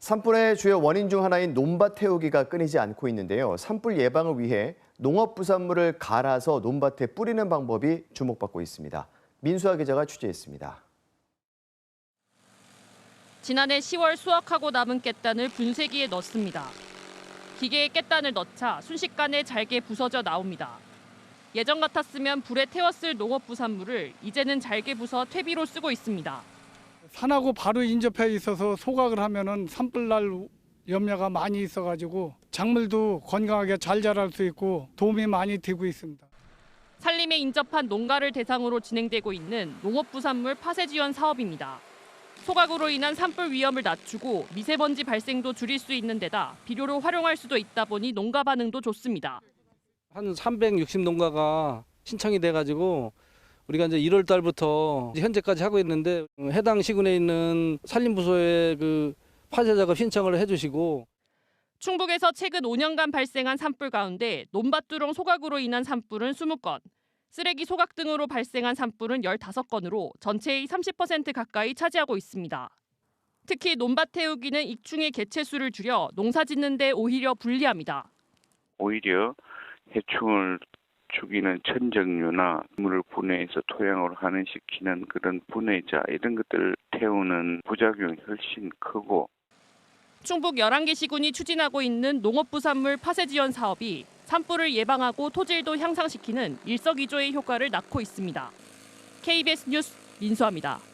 산불의 주요 원인 중 하나인 논밭 태우기가 끊이지 않고 있는데요. 산불 예방을 위해 농업 부산물을 갈아서 논밭에 뿌리는 방법이 주목받고 있습니다. 민수아 기자가 취재했습니다. 지난해 10월 수확하고 남은 깻단을 분쇄기에 넣습니다. 기계에 깻단을 넣자 순식간에 잘게 부서져 나옵니다. 예전 같았으면 불에 태웠을 농업 부산물을 이제는 잘게 부서 퇴비로 쓰고 있습니다. 산하고 바로 인접해 있어서 소각을 하면은 산불 날 염려가 많이 있어가지고 작물도 건강하게 잘 자랄 수 있고 도움이 많이 되고 있습니다. 산림에 인접한 농가를 대상으로 진행되고 있는 농업부산물 파쇄 지원 사업입니다. 소각으로 인한 산불 위험을 낮추고 미세먼지 발생도 줄일 수 있는 데다 비료로 활용할 수도 있다 보니 농가 반응도 좋습니다. 한 360 농가가 신청이 돼가지고 우리가 이제 1월 달부터 현재까지 하고 있는데 해당 시군에 있는 산림부서에 그 파쇄 작업 신청을 해주시고 충북에서 최근 5년간 발생한 산불 가운데 논밭두렁 소각으로 인한 산불은 20건, 쓰레기 소각 등으로 발생한 산불은 15건으로 전체의 30% 가까이 차지하고 있습니다. 특히 논밭 태우기는 익충의 개체수를 줄여 농사 짓는 데 오히려 불리합니다. 오히려 해충을 죽이는 천정류나 물을 분해해서 토양으로 환원시키는 그런 분해자 이런 것들을 태우는 부작용이 훨씬 크고 충북 11개 시군이 추진하고 있는 농업부산물 파쇄 지원 사업이 산불을 예방하고 토질도 향상시키는 일석이조의 효과를 낳고 있습니다. KBS 뉴스 민수아입니다.